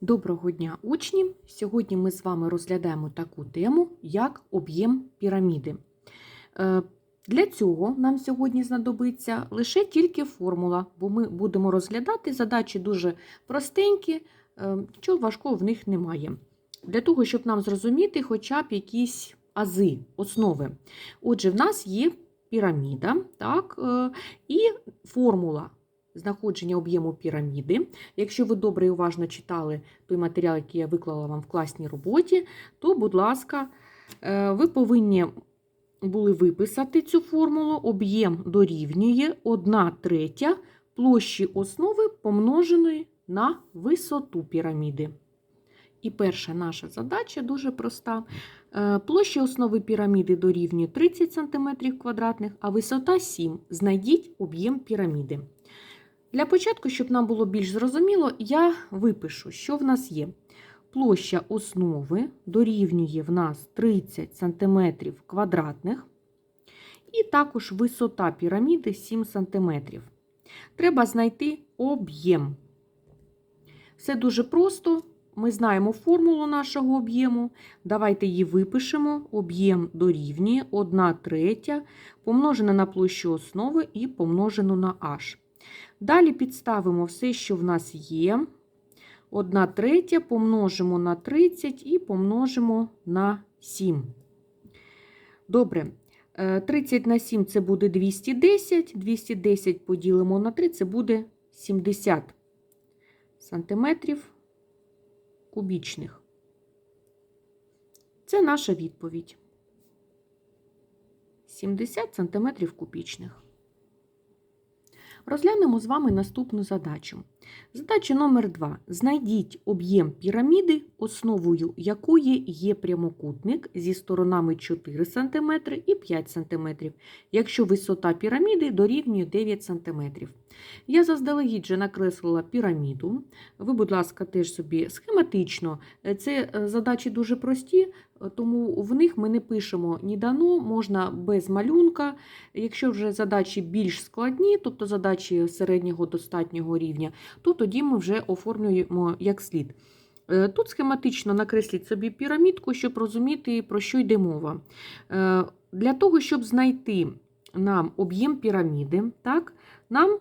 Доброго дня, учні! Сьогодні ми з вами розглядаємо таку тему, як об'єм піраміди. Е, Для цього нам сьогодні знадобиться лише тільки формула, бо ми будемо розглядати задачі дуже простенькі, е, нічого важкого в них немає. Для того, щоб нам зрозуміти хоча б якісь ази, основи. Отже, в нас є піраміда, так, е, і формула знаходження об'єму піраміди. Якщо ви добре і уважно читали той матеріал, який я виклала вам в класній роботі, то, будь ласка, е, ви повинні були виписати цю формулу. Об'єм дорівнює 1 третя площі основи помноженої на висоту піраміди. І перша наша задача дуже проста. Е, Площа основи піраміди дорівнює 30 см а висота 7. Знайдіть об'єм піраміди. Для початку, щоб нам було більш зрозуміло, я випишу, що в нас є. Площа основи дорівнює в нас 30 см квадратних, і також висота піраміди 7 см. Треба знайти об'єм. Все дуже просто. Ми знаємо формулу нашого об'єму. Давайте її випишемо. Об'єм дорівнює 1 третя, помножена на площу основи і помножену на h. Далі підставимо все, що в нас є. 1 третя помножимо на 30 і помножимо на 7. Добре. Е, 30 на 7 це буде 210. 210 поділимо на 3, це буде 70 сантиметрів кубічних. Це наша відповідь. 70 сантиметрів кубічних. Розглянемо з вами наступну задачу. Задача номер 2. Знайдіть об'єм піраміди, основою якої є прямокутник зі сторонами 4 см і 5 см, якщо висота піраміди дорівнює 9 см. Я заздалегідь же накреслила піраміду. Ви, будь ласка, теж собі схематично. Це е, задачі дуже прості, тому в них ми не пишемо ні дано, можна без малюнка. Якщо вже задачі більш складні, тобто задачі середнього достатнього рівня, то тоді ми вже оформлюємо як слід. Е, Тут схематично накресліть собі пірамідку, щоб розуміти, про що йде мова. Е, Для того, щоб знайти нам об'єм піраміди, так, нам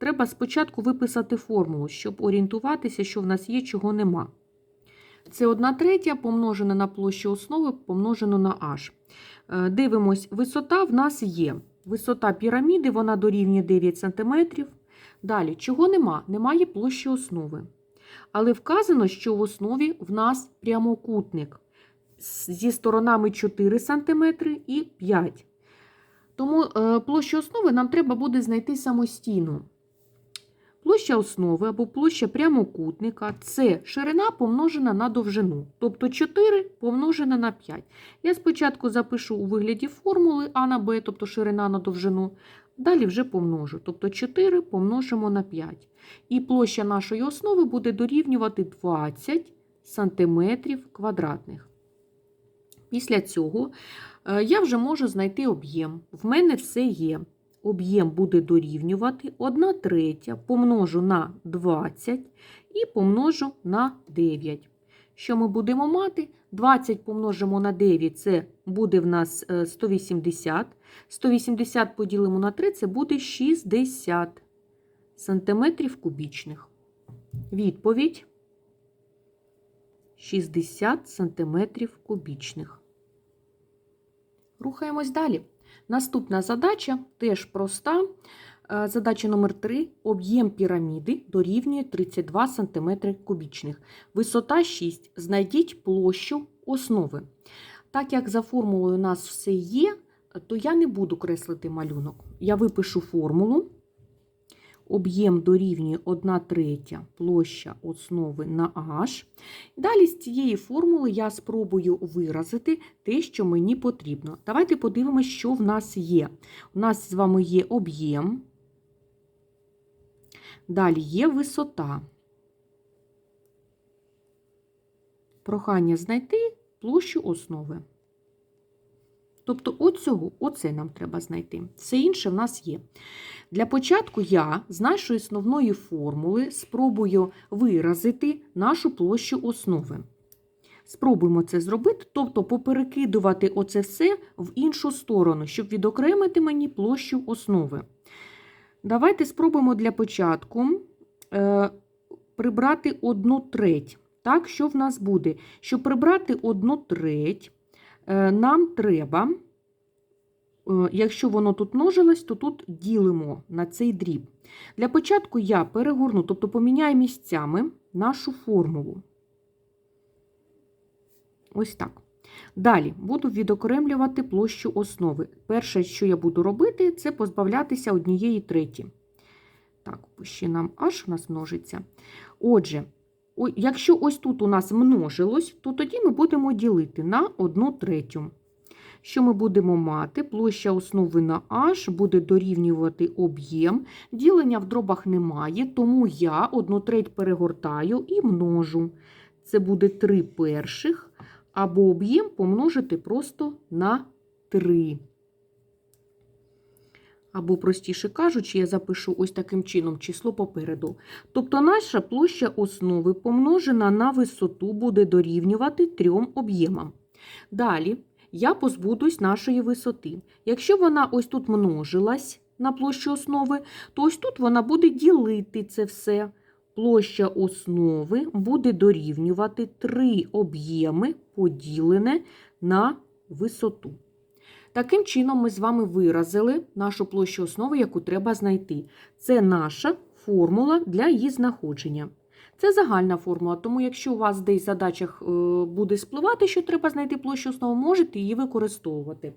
треба спочатку виписати формулу, щоб орієнтуватися, що в нас є, чого нема. Це 1 третя помножена на площу основи помножено на h. Е, Дивимось, висота в нас є. Висота піраміди вона дорівнює 9 см. Далі, чого нема? Немає площі основи. Але вказано, що в основі в нас прямокутник зі сторонами 4 см і 5 Тому е, площу основи нам треба буде знайти самостійно. Площа основи або площа прямокутника це ширина помножена на довжину, тобто 4 помножена на 5. Я спочатку запишу у вигляді формули А на Б, тобто ширина на довжину, далі вже помножу, тобто 4 помножимо на 5. І площа нашої основи буде дорівнювати 20 см квадратних. Після цього е, я вже можу знайти об'єм. В мене все є об'єм буде дорівнювати 1 третя помножу на 20 і помножу на 9. Що ми будемо мати? 20 помножимо на 9 це буде в нас 180. 180 поділимо на 3 це буде 60 сантиметрів кубічних. Відповідь 60 сантиметрів кубічних. Рухаємось далі. Наступна задача теж проста. Е, Задача номер 3. Об'єм піраміди дорівнює 32 см кубічних. Висота 6. Знайдіть площу основи. Так як за формулою у нас все є, то я не буду креслити малюнок. Я випишу формулу. Об'єм дорівнює 1 третя площа основи на h. Далі з цієї формули я спробую виразити те, що мені потрібно. Давайте подивимося, що в нас є. У нас з вами є об'єм, далі є висота. Прохання знайти площу основи. Тобто оцього, оце нам треба знайти. Все інше в нас є. Для початку я з нашої основної формули спробую виразити нашу площу основи. Спробуємо це зробити, тобто поперекидувати оце все в іншу сторону, щоб відокремити мені площу основи. Давайте спробуємо для початку е, прибрати одну треть. Так, що в нас буде? Щоб прибрати одну треть, нам треба, е, якщо воно тут множилось, то тут ділимо на цей дріб. Для початку я перегорну, тобто поміняю місцями нашу формулу. Ось так. Далі буду відокремлювати площу основи. Перше, що я буду робити, це позбавлятися однієї треті. Так, ще нам аж у нас множиться. Отже, якщо ось тут у нас множилось, то тоді ми будемо ділити на 1 третю. Що ми будемо мати? Площа основи на h буде дорівнювати об'єм. Ділення в дробах немає, тому я 1 треть перегортаю і множу. Це буде 3 перших, або об'єм помножити просто на 3. Або, простіше кажучи, я запишу ось таким чином число попереду. Тобто наша площа основи помножена на висоту буде дорівнювати трьом об'ємам. Далі я позбудусь нашої висоти. Якщо вона ось тут множилась на площу основи, то ось тут вона буде ділити це все. Площа основи буде дорівнювати три об'єми, поділене на висоту. Таким чином, ми з вами виразили нашу площу основи, яку треба знайти. Це наша формула для її знаходження. Це загальна формула, тому якщо у вас десь в задачах е, буде спливати, що треба знайти площу основи, можете її використовувати.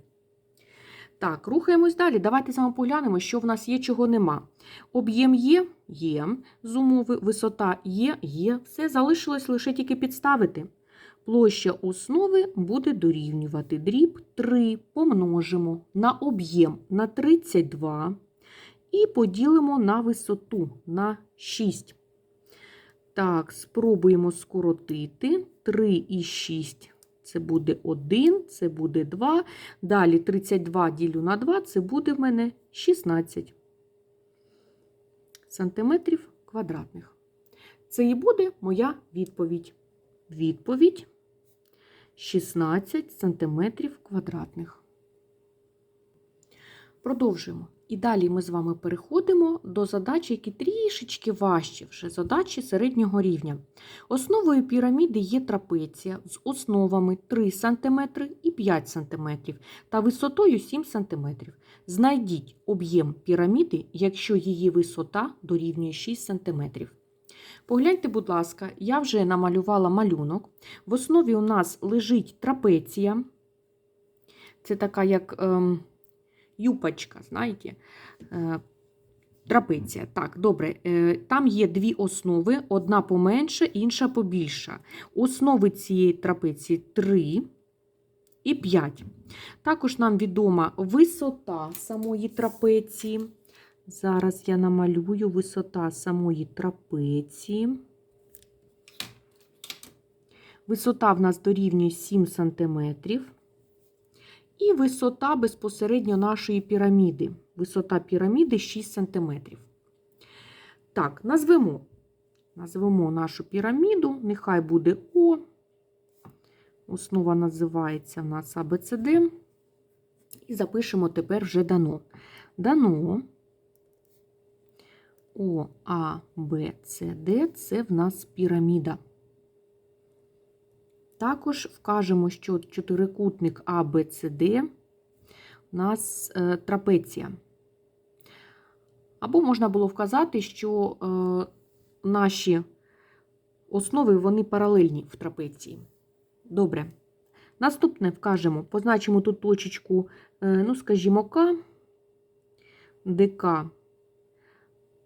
Так, рухаємось далі. Давайте з вами поглянемо, що в нас є, чого нема. Об'єм є, є, з умови, висота є, є. Все залишилось лише тільки підставити. Площа основи буде дорівнювати дріб 3 помножимо на об'єм на 32 і поділимо на висоту на 6. Так, спробуємо скоротити 3 і 6. Це буде 1, це буде 2. Далі 32 ділю на 2, це буде в мене 16 сантиметрів квадратних. Це і буде моя відповідь. Відповідь 16 сантиметрів квадратних. Продовжуємо. І далі ми з вами переходимо до задач, які трішечки важчі, вже задачі середнього рівня. Основою піраміди є трапеція з основами 3 см і 5 см та висотою 7 см. Знайдіть об'єм піраміди, якщо її висота дорівнює 6 см. Погляньте, будь ласка, я вже намалювала малюнок. В основі у нас лежить трапеція. Це така як ем, юпочка, знаєте, е, трапеція. Так, добре. Е, там є дві основи: одна поменша, інша побільша. Основи цієї трапеції 3 і 5. Також нам відома висота самої трапеції. Зараз я намалюю висота самої трапеції. Висота в нас дорівнює 7 см. І висота безпосередньо нашої піраміди. Висота піраміди 6 см. Так, назвемо. Назвемо нашу піраміду. Нехай буде О. Основа називається в нас АБЦД. І запишемо тепер вже дано. Дано. О, А, Б, С, Д це в нас піраміда. Також вкажемо, що чотирикутник А, Б, С, Д у нас е, трапеція. Або можна було вказати, що е, наші основи вони паралельні в трапеції. Добре. Наступне вкажемо, позначимо тут точечку, е, ну, скажімо, К, ДК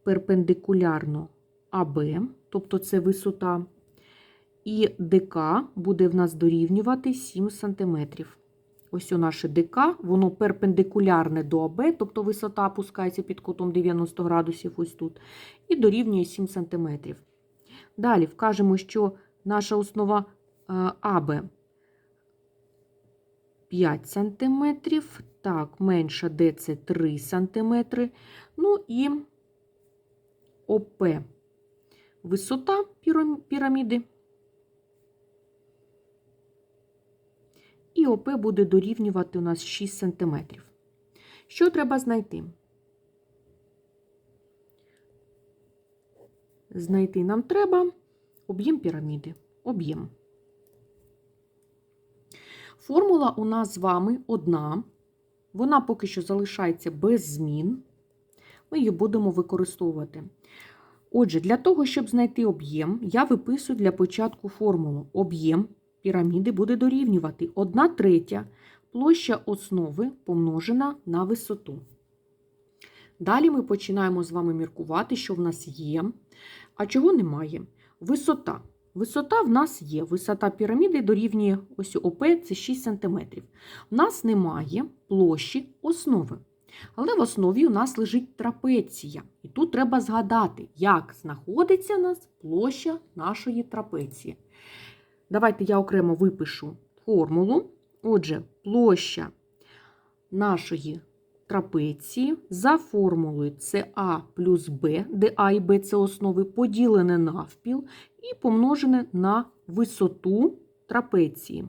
перпендикулярно АБ, тобто це висота, і ДК буде в нас дорівнювати 7 см. Ось у наше ДК, воно перпендикулярне до АБ, тобто висота опускається під кутом 90 градусів ось тут, і дорівнює 7 см. Далі вкажемо, що наша основа е, АБ 5 см. Так, менша це 3 см. Ну і ОП висота піраміди. І ОП буде дорівнювати у нас 6 см. Що треба знайти? Знайти нам треба об'єм піраміди. Об'єм. Формула у нас з вами одна. Вона поки що залишається без змін. Ми її будемо використовувати. Отже, для того, щоб знайти об'єм, я виписую для початку формулу. Об'єм піраміди буде дорівнювати 1 третя площа основи помножена на висоту. Далі ми починаємо з вами міркувати, що в нас є, а чого немає. Висота. Висота в нас є. Висота піраміди дорівнює ось ОП це 6 см. У нас немає площі основи. Але в основі у нас лежить трапеція. І тут треба згадати, як знаходиться у нас площа нашої трапеції. Давайте я окремо випишу формулу. Отже, площа нашої трапеції за формулою А плюс Б, де А і Б це основи, поділене навпіл і помножене на висоту трапеції.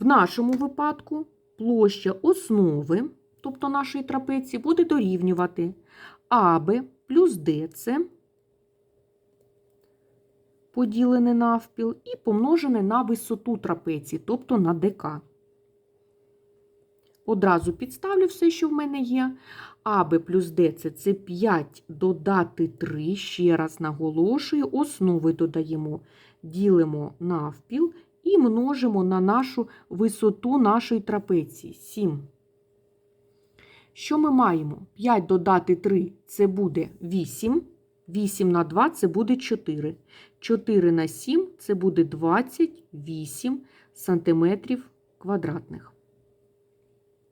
В нашому випадку площа основи, тобто нашої трапеції, буде дорівнювати АБ плюс ДЦ поділене навпіл і помножене на висоту трапеції, тобто на ДК. Одразу підставлю все, що в мене є. АБ плюс ДЦ це 5 додати 3, ще раз наголошую, основи додаємо, ділимо навпіл і множимо на нашу висоту нашої трапеції 7. Що ми маємо? 5 додати 3 це буде 8. 8 на 2 це буде 4. 4 на 7 це буде 28 сантиметрів квадратних.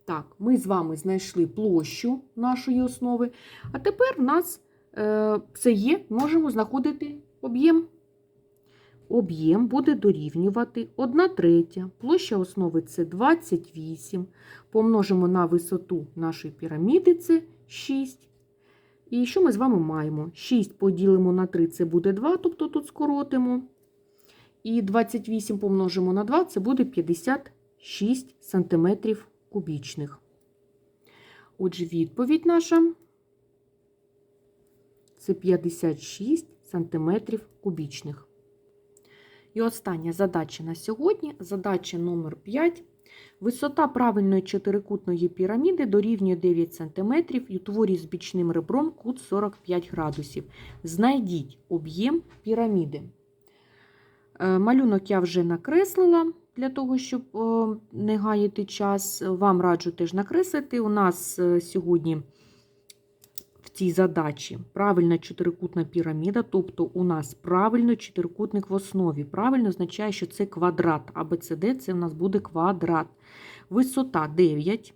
Так, ми з вами знайшли площу нашої основи. А тепер в нас е, це є, можемо знаходити об'єм. Об'єм буде дорівнювати 1 третя. Площа основи це 28. Помножимо на висоту нашої піраміди це 6. І що ми з вами маємо? 6 поділимо на 3 це буде 2, тобто тут скоротимо. І 28 помножимо на 2 це буде 56 см кубічних. Отже, відповідь наша це 56 см кубічних. І остання задача на сьогодні задача номер 5. Висота правильної чотирикутної піраміди дорівнює 9 см і утворює з бічним ребром кут 45 градусів. Знайдіть об'єм піраміди. Е, Малюнок я вже накреслила для того, щоб е, не гаяти час. Вам раджу теж накреслити. У нас е, сьогодні цій задачі правильна чотирикутна піраміда, тобто у нас правильно чотирикутник в основі. Правильно означає, що це квадрат. АБЦД це у нас буде квадрат. Висота 9.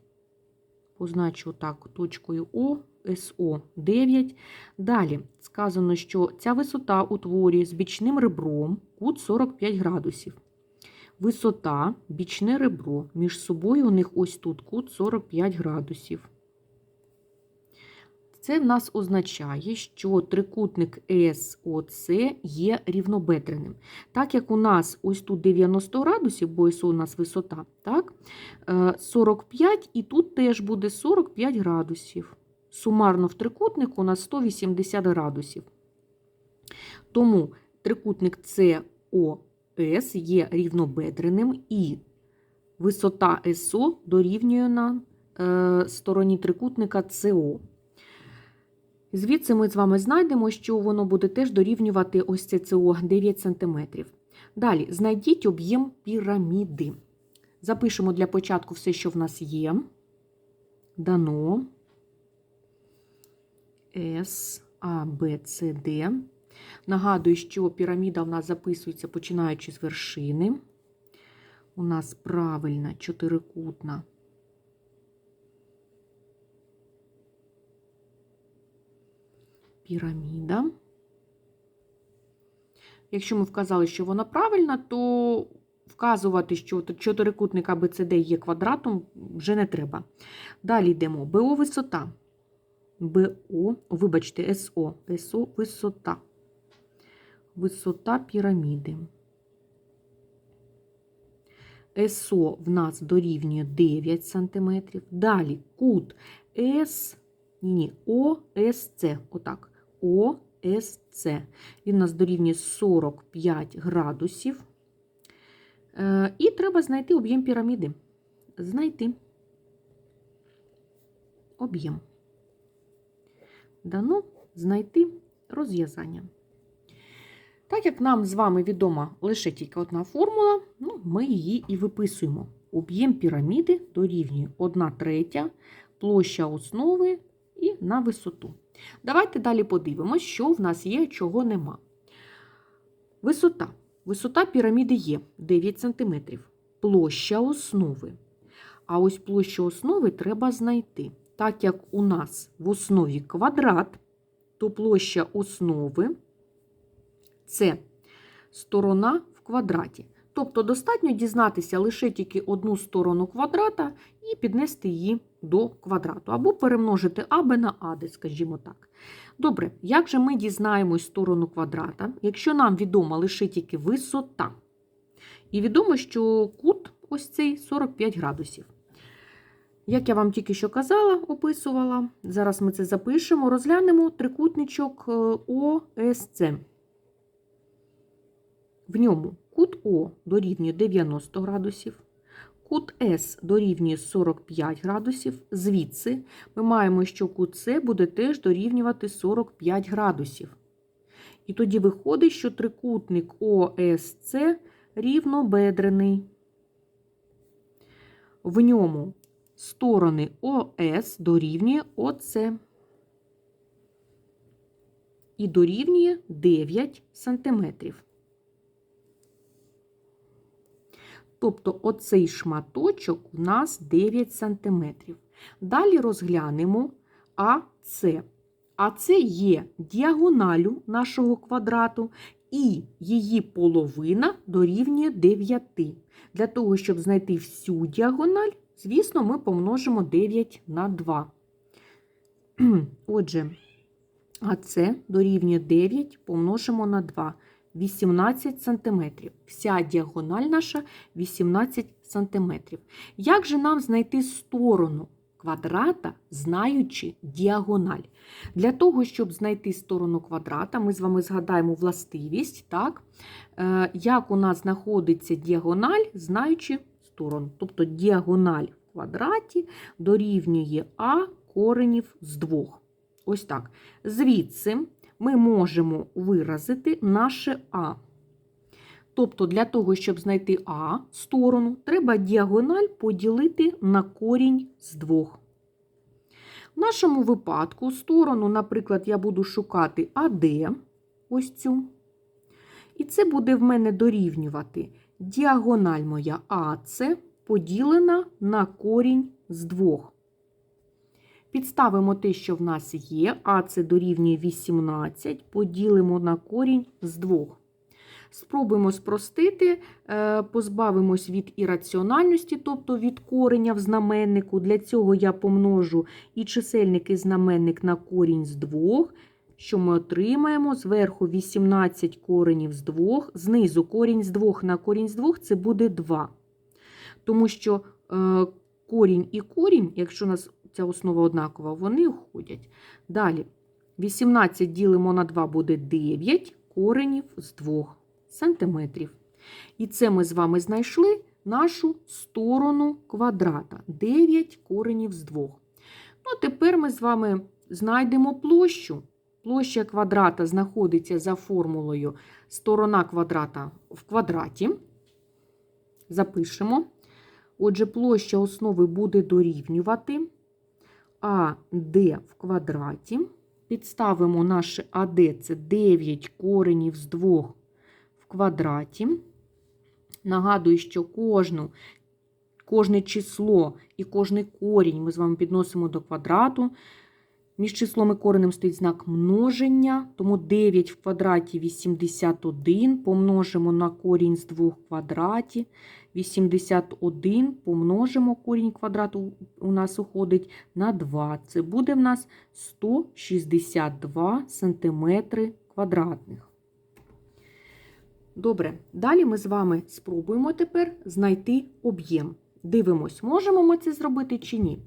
Позначу так точкою О, СО 9. Далі сказано, що ця висота утворює з бічним ребром кут 45 градусів. Висота, бічне ребро. Між собою у них ось тут кут 45 градусів. Це в нас означає, що трикутник СОЦ є рівнобедреним. Так як у нас ось тут 90 градусів, бо СО у нас висота, так? е, 45 і тут теж буде 45 градусів. Сумарно в трикутнику у нас 180 градусів. Тому трикутник СОС є рівнобедреним і висота СО дорівнює на е, стороні трикутника СО. Звідси ми з вами знайдемо, що воно буде теж дорівнювати ось це СО 9 см. Далі, знайдіть об'єм піраміди. Запишемо для початку все, що в нас є. Дано С, А, Б, С, Д. Нагадую, що піраміда в нас записується починаючи з вершини. У нас правильна чотирикутна піраміда. Якщо ми вказали, що вона правильна, то вказувати, що чотирикутник АБЦД є квадратом, вже не треба. Далі йдемо. БО висота. БО, вибачте, СО. СО висота. Висота піраміди. СО в нас дорівнює 9 см. Далі кут С, ні, ні, ОСЦ. Отак. ОСЦ. Він у нас дорівнює 45 градусів. Е, І треба знайти об'єм піраміди. Знайти об'єм. Дано знайти розв'язання. Так як нам з вами відома лише тільки одна формула, ну, ми її і виписуємо. Об'єм піраміди дорівнює 1 третя, площа основи і на висоту. Давайте далі подивимось, що в нас є, чого нема. Висота. Висота піраміди є 9 см. Площа основи. А ось площу основи треба знайти. Так як у нас в основі квадрат, то площа основи це сторона в квадраті. Тобто достатньо дізнатися лише тільки одну сторону квадрата і піднести її до квадрату, або перемножити АБ на АД, скажімо так. Добре, як же ми дізнаємось сторону квадрата, якщо нам відома лише тільки висота? І відомо, що кут ось цей 45 градусів. Як я вам тільки що казала, описувала, зараз ми це запишемо, розглянемо трикутничок е, ОСЦ. В ньому кут О дорівнює 90 градусів, кут С дорівнює 45 градусів. Звідси ми маємо, що кут С буде теж дорівнювати 45 градусів. І тоді виходить, що трикутник ОСЦ рівнобедрений. В ньому сторони ОС дорівнює ОС. І дорівнює 9 сантиметрів. Тобто оцей шматочок у нас 9 см. Далі розглянемо АС. АС є діагоналю нашого квадрату, і її половина дорівнює 9. Для того, щоб знайти всю діагональ, звісно, ми помножимо 9 на 2. Отже, АС дорівнює 9 помножимо на 2. 18 см. Вся діагональ наша 18 см. Як же нам знайти сторону квадрата, знаючи діагональ? Для того, щоб знайти сторону квадрата, ми з вами згадаємо властивість, так? Е, як у нас знаходиться діагональ, знаючи сторону. Тобто діагональ в квадраті дорівнює А коренів з двох. Ось так. Звідси ми можемо виразити наше А. Тобто, для того, щоб знайти А сторону, треба діагональ поділити на корінь з двох. В нашому випадку сторону, наприклад, я буду шукати АД, ось цю. І це буде в мене дорівнювати діагональ моя АЦ поділена на корінь з двох. Підставимо те, що в нас є, а це дорівнює 18, поділимо на корінь з 2. Спробуємо спростити, е, позбавимось від ірраціональності, тобто від кореня в знаменнику. Для цього я помножу і чисельник, і знаменник на корінь з 2. Що ми отримаємо? Зверху 18 коренів з 2, знизу корінь з 2 на корінь з 2 це буде 2. Тому що е, корінь і корінь, якщо у нас ця основа однакова, вони входять. Далі 18 ділимо на 2 буде 9 коренів з 2 сантиметрів. І це ми з вами знайшли нашу сторону квадрата 9 коренів з 2. Ну, тепер ми з вами знайдемо площу. Площа квадрата знаходиться за формулою сторона квадрата в квадраті. Запишемо. Отже, площа основи буде дорівнювати АД в квадраті. Підставимо наше АД це 9 коренів з 2 в квадраті. Нагадую, що кожну, кожне число і кожний корінь ми з вами підносимо до квадрату. Між числом і коренем стоїть знак множення, тому 9 в квадраті 81 помножимо на корінь з 2 в квадраті. 81 помножимо корінь квадрату у нас уходить на 2. Це буде в нас 162 сантиметри квадратних. Добре, далі ми з вами спробуємо тепер знайти об'єм. Дивимось, можемо ми це зробити чи ні.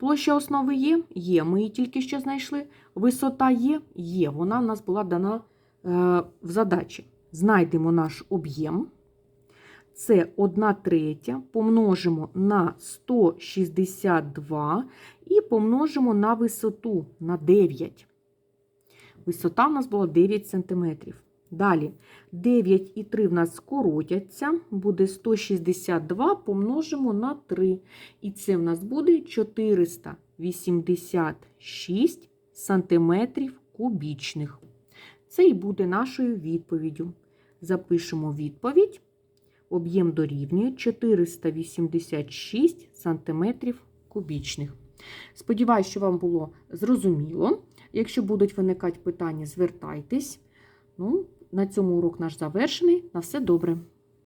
Площа основи є? Є, ми її тільки що знайшли. Висота є? Є. Вона в нас була дана е, в задачі. Знайдемо наш об'єм. Це 1 третя, помножимо на 162 і помножимо на висоту на 9. Висота в нас була 9 см. Далі 9 і 3 в нас скоротяться, буде 162 помножимо на 3. І це в нас буде 486 сантиметрів кубічних. Це і буде нашою відповіддю. Запишемо відповідь. Об'єм дорівнює 486 сантиметрів кубічних. Сподіваюсь, що вам було зрозуміло. Якщо будуть виникати питання, звертайтесь. Ну, на цьому урок наш завершений. На все добре.